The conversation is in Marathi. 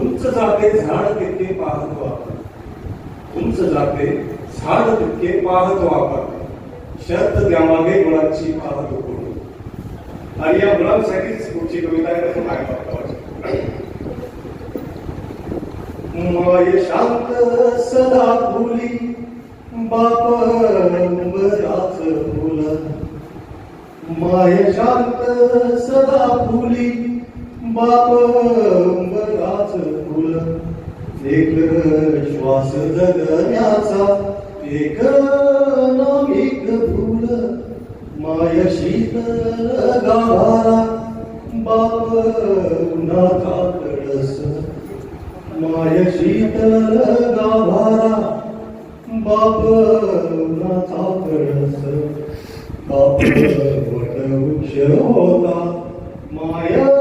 उंच जाते झाड तितके पाहतो आपण. उंच जाते झाड तितके पाहतो आपण. शर्त त्यामागे गुणाची पाहतो कोणी. आणि या मुलांसाठीच पुढची कविता आहे काय माय शांत सदा फुली बाप नंबराच फुल. माय शांत सदा फुली बाप बराच एक श्वास जगण्याचा एक नामिक फुल माय शीतल गाभारा बाप उन्हाचा कळस. माय शीतल गाभारा बाप उन्हाचा कळस. बाप वट वृक्ष होता माया